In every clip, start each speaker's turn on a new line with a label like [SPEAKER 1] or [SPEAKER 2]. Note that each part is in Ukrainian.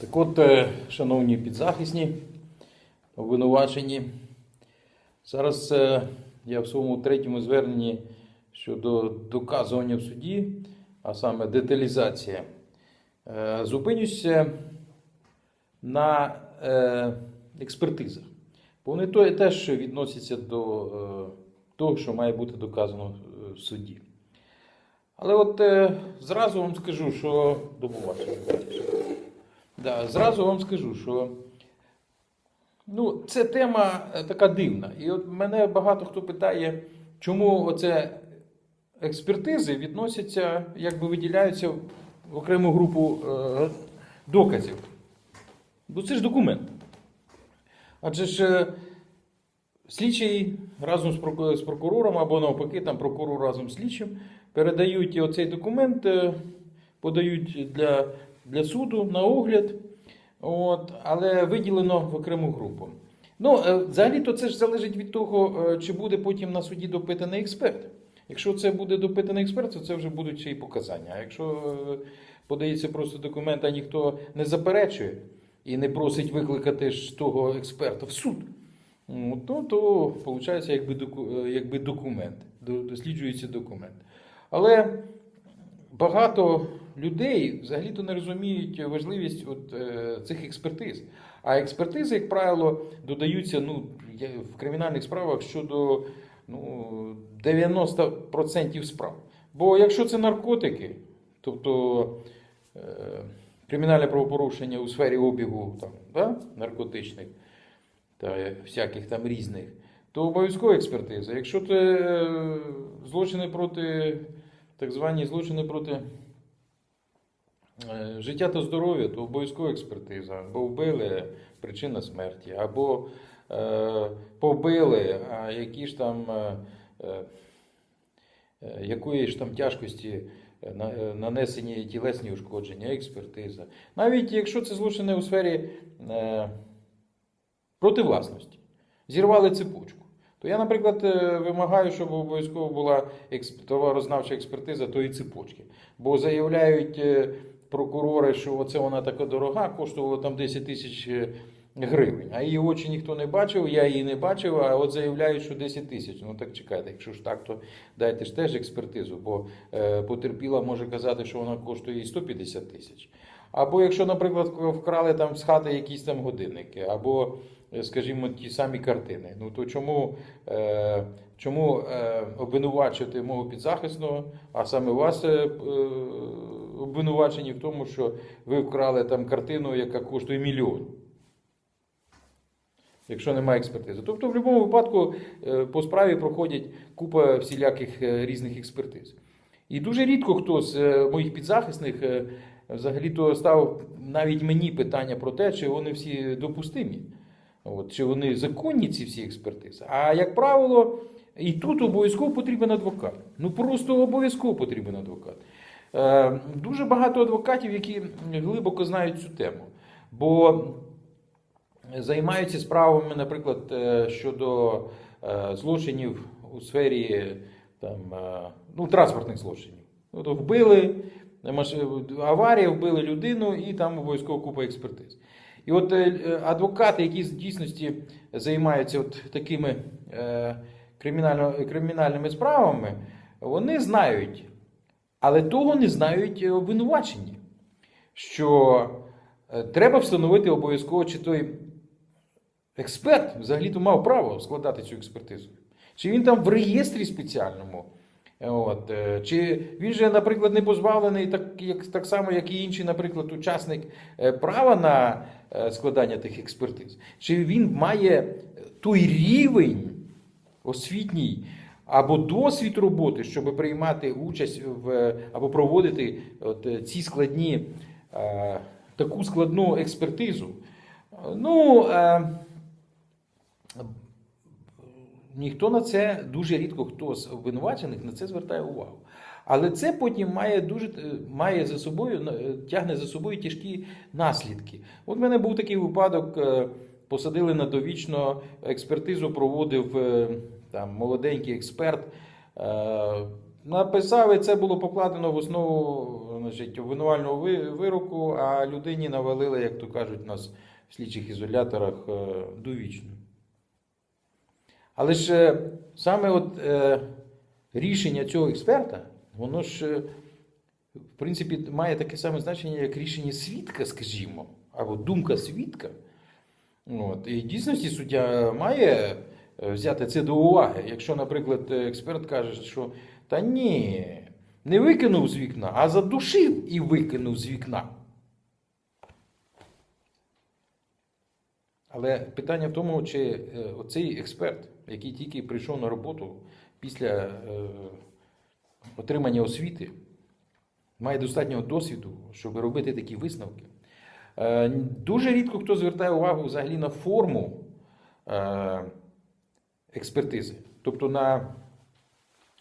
[SPEAKER 1] Так от, е, шановні підзахисні, обвинувачені, зараз е, я в своєму третьому зверненні щодо доказування в суді, а саме деталізація, е, зупинюся на експертизах. Бо вони теж відносяться до того, що має бути доказано в суді. Але от зразу вам скажу, що до. Да, зразу вам скажу, що ну, це тема е, така дивна. І от мене багато хто питає, чому оце експертизи відносяться, якби виділяються в окрему групу е, доказів. Бо це ж документ. Адже ж е, слідчий разом з проку- з прокурором або навпаки, там прокурор разом з слідчим передають оцей документ, е, подають для, для суду на огляд, от, але виділено в окрему групу. Ну, е, взагалі-то це ж залежить від того, е, чи буде потім на суді допитаний експерт. Якщо це буде допитаний експерт, то це вже будуть ще й показання. А якщо е, подається просто документ, а ніхто не заперечує і не просить викликати ж того експерта в суд, то, то виходить якби, якби документ, досліджується документ. Але багато людей взагалі-то не розуміють важливість от, е, цих експертиз. А експертизи, як правило, додаються ну, в кримінальних справах щодо ну, 90% справ. Бо якщо це наркотики, тобто е, кримінальне правопорушення у сфері обігу там, да, наркотичних та всяких там різних, то обов'язкова експертиза. Якщо це е, злочини проти, так звані злочини проти е, життя та здоров'я, то обов'язкова експертиза. Або вбили причина смерті, або е, побили, а які ж там, е, е, е, якої ж там тяжкості на- нанесені тілесні ушкодження, експертиза. Навіть якщо це злочини у сфері е, проти власності, зірвали цепочку. То я, наприклад, е, вимагаю, щоб обов'язково була товарознавча експертиза тої цепочки. Бо заявляють е, прокурори, що оце вона така дорога, коштувала там 10 тисяч е, гривень. А її очі ніхто не бачив, я її не бачив, а от заявляють, що 10 тисяч. Ну так чекайте, якщо ж так, то дайте ж теж експертизу, бо потерпіла може казати, що вона коштує 150 тисяч. Або якщо, наприклад, вкрали там з хати якісь там годинники, або, скажімо, ті самі картини. Ну то чому, е, чому е, обвинувачити мого підзахисного, а саме вас е, е, обвинувачені в тому, що ви вкрали там картину, яка коштує мільйон? Якщо немає експертизи. Тобто, в будь-якому випадку е, по справі проходять купа всіляких е, різних експертиз. І дуже рідко хто з е, моїх підзахисних е, взагалі-то ставив навіть мені питання про те, чи вони всі допустимі, От, чи вони законні, ці всі експертизи. А як правило, і тут обов'язково потрібен адвокат. Ну просто обов'язково потрібен адвокат. Е, Дуже багато адвокатів, які глибоко знають цю тему. Бо займаються справами, наприклад, е, щодо е, злочинів у сфері там, е, ну, транспортних злочинів. То вбили аварія, вбили людину, і там обов'язково купа експертиз. І от е, е, адвокати, які з дійсності займаються от такими е, кримінальними справами, вони знають, але того не знають обвинувачені, що треба встановити обов'язково, чи той експерт взагалі-то мав право складати цю експертизу. Чи він там в реєстрі спеціальному? От, е, чи він же, наприклад, не позбавлений так, як, так само, як і інший, наприклад, учасник е, права на е, складання тих експертиз? Чи він має той рівень освітній або досвід роботи, щоб приймати участь в або проводити от, ці складні, таку складну експертизу? Ну, ніхто на це дуже рідко хто з обвинувачених на це звертає увагу. Але це потім має дуже е, має за собою е, тягне за собою тяжкі наслідки. От в мене був такий випадок. е, Посадили на довічно експертизу, проводив там молоденький експерт. написав, і це було покладено в основу значить, обвинувального вироку, а людині навалили, як то кажуть, нас в слідчих ізоляторах довічно. Але ж е, саме от, е, рішення цього експерта, воно ж, е, в принципі, має таке саме значення, як рішення свідка, скажімо, або думка свідка. От. І дійсності суддя має е, взяти це до уваги. Якщо, наприклад, експерт каже, що та ні, не викинув з вікна, а задушив і викинув з вікна. Але питання в тому, чи е, оцей експерт, який тільки прийшов на роботу після е, отримання освіти, має достатньо досвіду, щоб робити такі висновки. Е, Дуже рідко хто звертає увагу взагалі на форму експертизи, тобто на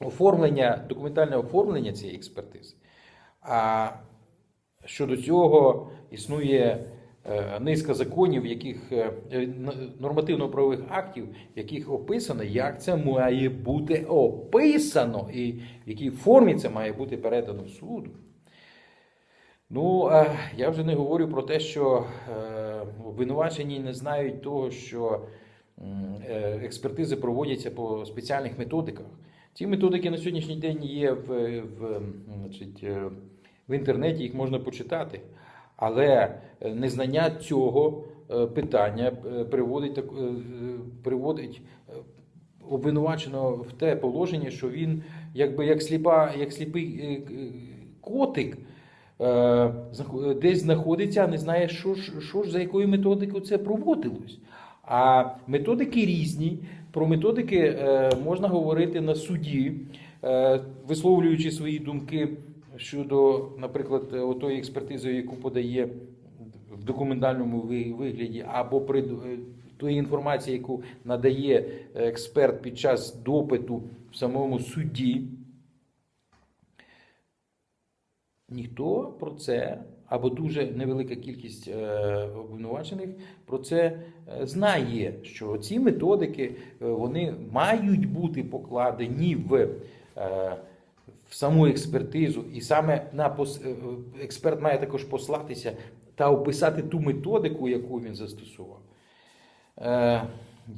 [SPEAKER 1] оформлення, документальне оформлення цієї експертизи. А щодо цього існує низка законів, яких е, е, нормативно-правових актів, в яких описано, як це має бути описано, і в якій формі це має бути передано суду. Ну, е, я вже не говорю про те, що е, обвинувачені не знають того, що е, експертизи проводяться по спеціальних методиках. Ці методики на сьогоднішній день є в, в, значить, е, в інтернеті, їх можна почитати. Але е, незнання цього е, питання е, приводить, приводить обвинуваченого в те положення, що він якби як сліпа, як сліпий котик. Десь знаходиться, а не знає, що ж, що ж за якою методикою це проводилось. А методики різні. Про методики можна говорити на суді, висловлюючи свої думки щодо, наприклад, е, отої експертизи, яку подає в документальному вигляді, або при е, тої інформації, яку надає експерт під час допиту в самому суді. Ніхто про це, або дуже невелика кількість е, обвинувачених про це знає, що ці методики вони мають бути покладені в, в саму експертизу, і саме на е, експерт має також послатися та описати ту методику, яку він застосував. Е,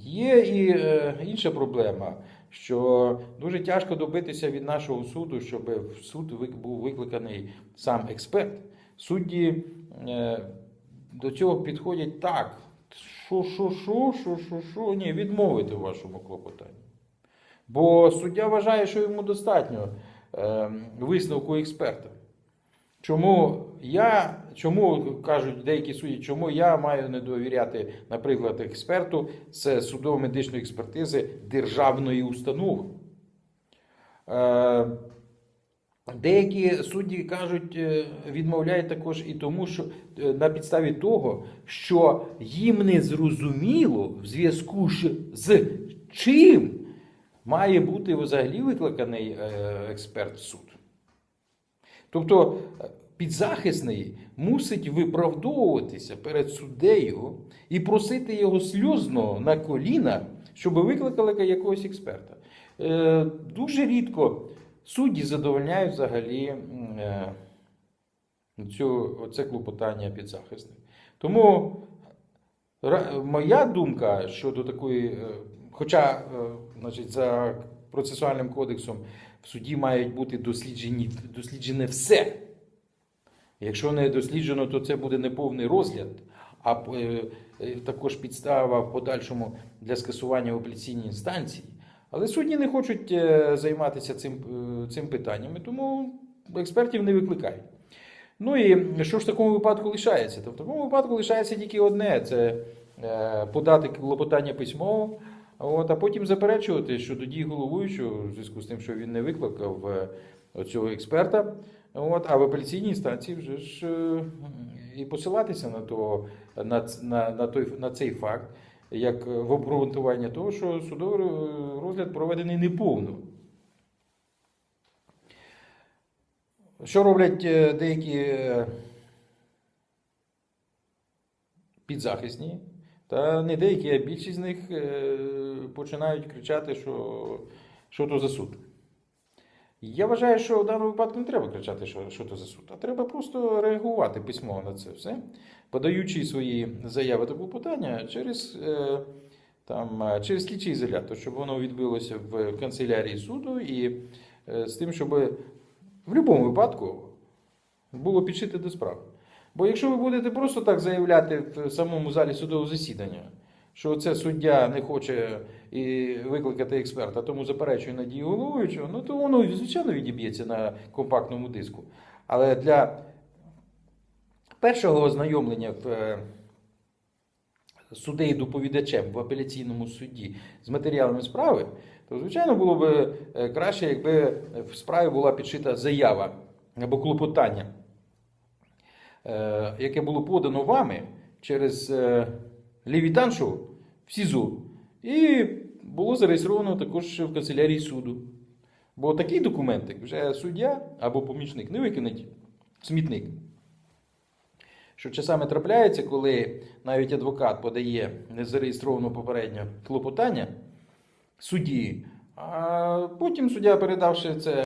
[SPEAKER 1] Є і е, інша проблема, що дуже тяжко добитися від нашого суду, щоб в суд був викликаний сам експерт. Судді е, до цього підходять так. Що, що, що, що, що, що, ні, відмовити вашому клопотанні. Бо суддя вважає, що йому достатньо висновку експерта. Чому я, чому кажуть деякі судді, чому я маю не довіряти, наприклад, експерту з судово-медичної експертизи державної установи? Е, Деякі судді кажуть, е, відмовляють також і тому, що е, на підставі того, що їм не зрозуміло в зв'язку з чим має бути взагалі викликаний е, експерт в суд. Тобто е, підзахисний мусить виправдовуватися перед суддею і просити його сльозно на коліна, щоб викликали якогось експерта. Е, Дуже рідко судді задовольняють взагалі цю, оце клопотання підзахисних. Тому моя думка щодо такої, хоча е, значить, за процесуальним кодексом в суді мають бути досліджені, досліджене все. Якщо не досліджено, то це буде неповний розгляд, а е, е, також підстава в подальшому для скасування в апеляційній інстанції. Але судді не хочуть займатися цим, цим питаннями, тому експертів не викликають. Ну і що ж в такому випадку лишається? То в такому випадку лишається тільки одне: це подати клопотання письмово, от, а потім заперечувати щодо дій головуючого, в зв'язку з тим, що він не викликав е, цього експерта. От, а в апеляційній інстанції вже ж е, і посилатися на, то, на, на, на, той, на цей факт, як в обґрунтування того, що судовий е, розгляд проведений неповно. Що роблять е, деякі е, підзахисні? Та не деякі, а більшість з них е, починають кричати, що, що то за суд. Я вважаю, що в даному випадку не треба кричати, що, що то за суд, а треба просто реагувати письмово на це все, подаючи свої заяви та клопотання через, е, там, е, через слідчий ізолятор, щоб воно відбилося в канцелярії суду і з тим, щоб в будь-якому випадку було підшити до справи. Бо якщо ви будете просто так заявляти в самому залі судового засідання, що це суддя не хоче викликати експерта, тому заперечує надії головуючого, ну то воно звичайно відіб'ється на компактному диску. Але для першого ознайомлення в е, суддею доповідачем в апеляційному суді з матеріалами справи, то звичайно було б е, краще, якби в справі була підшита заява або клопотання, яке було подано вами через е, лівітаншу в СІЗО, і було зареєстровано також в канцелярії суду. Бо такий документик вже суддя або помічник не викинуть смітник. Що часами трапляється, коли навіть адвокат подає незареєстроване попередньо клопотання судді, а потім суддя, передавши це